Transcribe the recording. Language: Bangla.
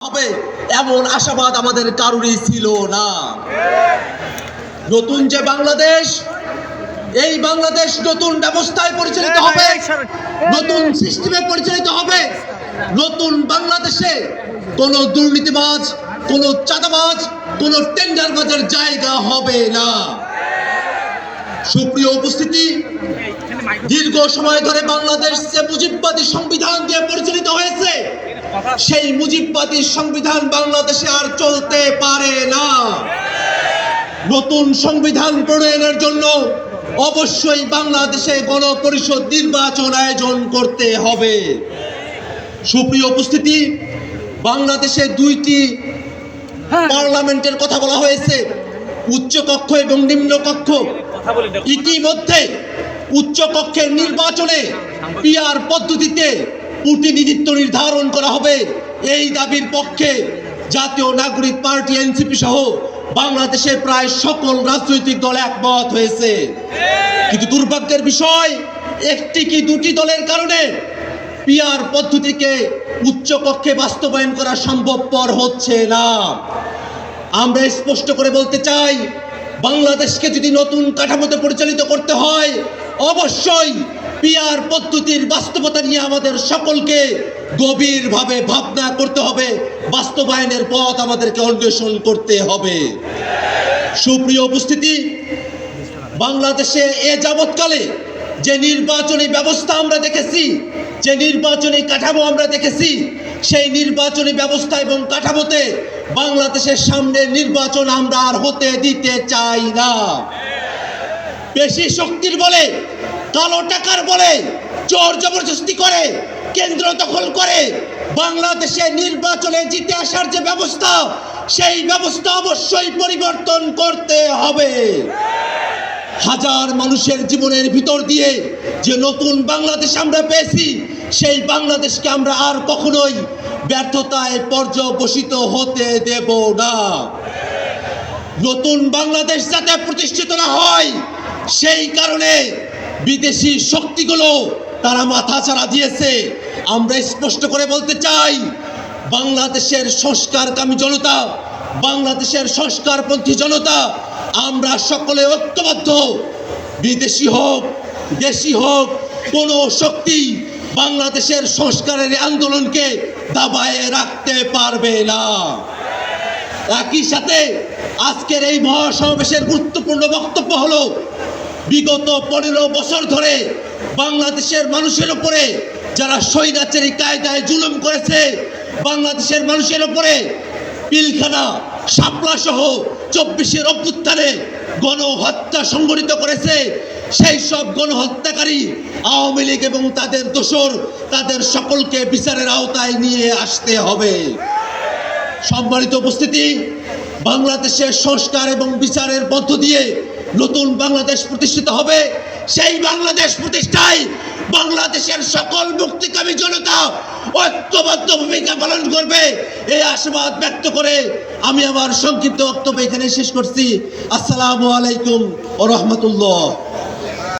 হবে এমন আশাবাদ আমাদের কারোরই ছিল না। নতুন যে বাংলাদেশ এই বাংলাদেশ নতুন ব্যবস্থায় পরিচালিত হবে নতুন সিস্টেমে পরিচালিত হবে নতুন বাংলাদেশে কোন দুর্নীতিবাজ কোন চাঁদাবাজ কোন টেন্ডারবাজের জায়গা হবে না। সুপ্রিয় উপস্থিতি দীর্ঘ সময় ধরে বাংলাদেশ যে মুজিববাদী সংবিধান দিয়ে পরিচালিত সেই মুজিববাদী সংবিধান বাংলাদেশে আর চলতে পারে না। নতুন সংবিধান প্রণয়নের জন্য অবশ্যই বাংলাদেশে গণপরিষদ নির্বাচন আয়োজন করতে হবে। সুপ্রিয় উপস্থিতি বাংলাদেশে দুইটি পার্লামেন্টের কথা বলা হয়েছে উচ্চ কক্ষ এবং নিম্ন কক্ষ। ইতিমধ্যে উচ্চ কক্ষের নির্বাচনে পিআর পদ্ধতিতে প্রতিনিধিত্ব নির্ধারণ করা হবে। এই দাবির পক্ষে জাতীয় নাগরিক পার্টি, এনসিপি সহ বাংলাদেশের প্রায় সকল রাজনৈতিক দল একমত হয়েছে। কিন্তু দুর্ভাগ্যের বিষয়, একটি কি দুটি দলের কারণে পিয়ার পদ্ধতিকে উচ্চ কক্ষে বাস্তবায়ন করা সম্ভবপর হচ্ছে না। আমরা স্পষ্ট করে বলতে চাই, বাংলাদেশকে যদি নতুন কাঠামোতে পরিচালিত করতে হয়, অবশ্যই পিআর পদ্ধতির বাস্তবতা নিয়ে আমাদের সকলকে গভীরভাবে ভাবনা করতে হবে। বাস্তবায়নের পথ আমাদেরকে অন্বেষণ করতে হবে। সুপ্রিয় উপস্থিতি, বাংলাদেশে এ যাবৎকালে যে নির্বাচনী ব্যবস্থা আমরা দেখেছি, যে নির্বাচনী কাঠামো আমরা দেখেছি, সেই নির্বাচনী ব্যবস্থা এবং কাঠামোতে বাংলাদেশের সামনে নির্বাচন আমরা আর হতে দিতে চাই না। বেশি শক্তির বলে কালো টাকার বলে চোর জবরদস্তি করে, কেন্দ্র দখল করে, বাংলাদেশে নির্বাচনে জিতে আসার যে ব্যবস্থা, সেই ব্যবস্থা অবশ্যই পরিবর্তন করতে হবে। হাজার মানুষের জীবনের ভিতর দিয়ে যে নতুন বাংলাদেশ আমরা পেয়েছি, সেই বাংলাদেশকে আমরা আর কখনোই ব্যর্থতায় পর্যবসিত হতে দেব না। নতুন বাংলাদেশ যাতে প্রতিষ্ঠিত না হয়, সেই কারণে বিদেশি শক্তিগুলো তারা মাথা ছাড়া দিয়েছে। আমরা স্পষ্ট করে বলতে চাই, বাংলাদেশের সংস্কারকামী জনতা, বাংলাদেশের সংস্কারপন্থী জনতা, আমরা সকলে ঐক্যবদ্ধ। বিদেশি হোক, দেশি হোক, কোনো শক্তি বাংলাদেশের সংস্কারের আন্দোলনকে দাবায় রাখতে পারবে না। একই সাথে আজকের এই মহাসমাবেশের গুরুত্বপূর্ণ বক্তব্য হলো বিগত পনেরো বছর ধরে বাংলাদেশের মানুষের উপরে যারা স্বৈরাচারী কায়দায় জুলুম করেছে, বাংলাদেশের মানুষের উপরে পিলখানা, শাপলা সহ চব্বিশের অভ্যুত্থানে গণহত্যা সংগঠিত করেছে। সেই সব গণহত্যাকারী আওয়ামী লীগ এবং তাদের দোসর তাদের সকলকে বিচারের আওতায় নিয়ে আসতে হবে। সম্মানিত উপস্থিতি, বাংলাদেশের সংস্কার এবং বিচারের মধ্য দিয়ে নতুন বাংলাদেশ প্রতিষ্ঠিত হবে। সেই বাংলাদেশ প্রতিষ্ঠায় বাংলাদেশের সকল মুক্তিকামী জনতা ঐক্যবদ্ধ ভূমিকা পালন করবে। এই আশীর্বাদ ব্যক্ত করে আমি আমার সংক্ষিপ্ত বক্তব্য এখানে শেষ করছি। আসসালামু আলাইকুম ও রহমতুল্লাহ।